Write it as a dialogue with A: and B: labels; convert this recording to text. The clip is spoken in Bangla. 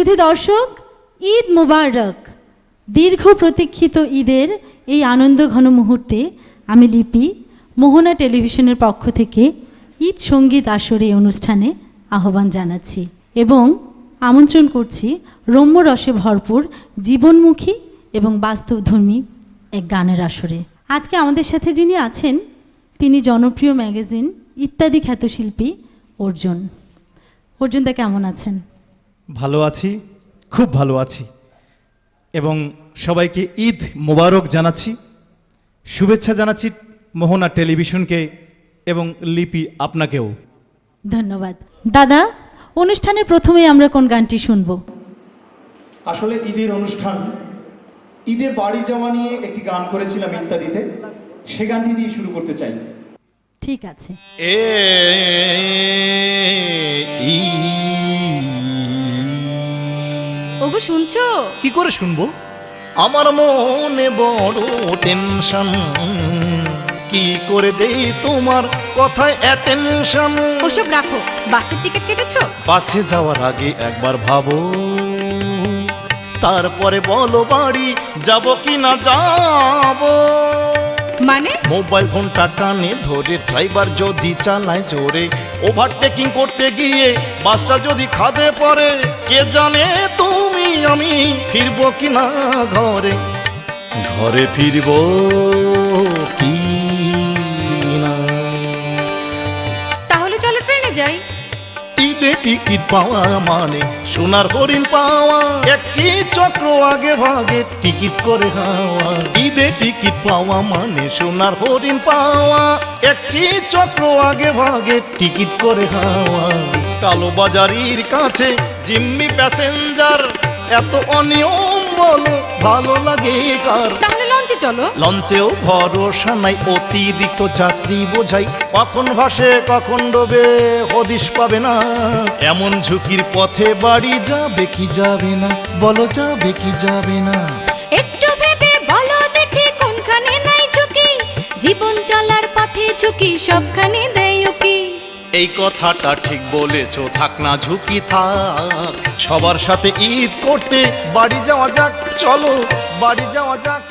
A: শুধু দর্শক, ঈদ মুবারক। দীর্ঘ প্রতীক্ষিত ঈদের এই আনন্দ ঘন মুহূর্তে আমি লিপি, মোহনা টেলিভিশনের পক্ষ থেকে ঈদ সংগীত আসরে অনুষ্ঠানে আহ্বান জানাচ্ছি এবং আমন্ত্রণ করছি রম্য রসে ভরপুর জীবনমুখী এবং বাস্তবধর্মী এক গানের আসরে। আজকে আমাদের সাথে যিনি আছেন, তিনি জনপ্রিয় ম্যাগাজিন ইত্যাদি খ্যাত শিল্পী অর্জুন। অর্জুনদা কেমন আছেন?
B: ভালো আছি খুব ভালো আছি। এবং সবাইকে ঈদ মোবারক জানাচ্ছি শুভেচ্ছা জানাচ্ছি মোহনা টেলিভিশনকে এবং লিপি আপনাকেও।
A: ধন্যবাদ। দাদা অনুষ্ঠানের প্রথমেই আমরা কোন গানটি শুনব?
C: আসলে ঈদের অনুষ্ঠান ঈদে বাড়ি যাওয়া নিয়ে একটি গান করেছিলাম ইত্যাদিতে সে গানটি দিয়ে শুরু করতে চাই।
A: ঠিক আছে।
B: এ
D: ওগো শুনছো?
B: কি করে শুনব? আমার মনে বড় টেনশন কি করে দেই তোমার কথায় অ্যাটেনশন
D: ওসব রাখো বাসের টিকিট কেটেছো?
B: বাসে যাওয়ার আগে একবার ভাবো। তারপরে বলো বাড়ি যাব কি না যাব।
D: মানে?
B: মোবাইল ফোনটা কানে ধরে ড্রাইভার যদি চালায় জোরে। ওভারটেকিং করতে গিয়ে বাসটা যদি খাদে পড়ে কে জানে তুমি আমি ফিরবো কি না ঘরে? ঘরে ফিরবো কি না
D: তাহলে চলো ট্রেনে যাই।
B: ঈদে টিকিট পাওয়া মানে সোনার হরিণ পাওয়া। একই চক্র আগে ভাগে টিকিট করে খাওয়া ঈদে টিকিট পাওয়া মানে সোনার হরিণ পাওয়া। একই চক্র আগে ভাগে টিকিট করে খাওয়া কালো বাজারির কাছে জিম্মি প্যাসেঞ্জার এত অনিয়ম বলো ভালো লাগে কার?
D: তাহলে লঞ্চে চলো।
B: লঞ্চেও ভরসা নাই অতিরিক্ত যাত্রী বোঝাই। কখন ভাসে কখন ডোবে হদিশ পাবে না। এমন ঝুঁকির পথে বাড়ি যাবে কি যাবে না? বলো যাবে কি যাবে না?
D: একটু ভেবে বলো দেখি কোনখানে নাই ঝুঁকি। জীবন চলার পথে ঝুঁকি সবখানে
B: এই কথাটা ঠিক বলেছ, থাক না ঝুঁকি থাক। সবার সাথে ঈদ করতে বাড়ি যাওয়া যাক, চলো বাড়ি যাওয়া যাক।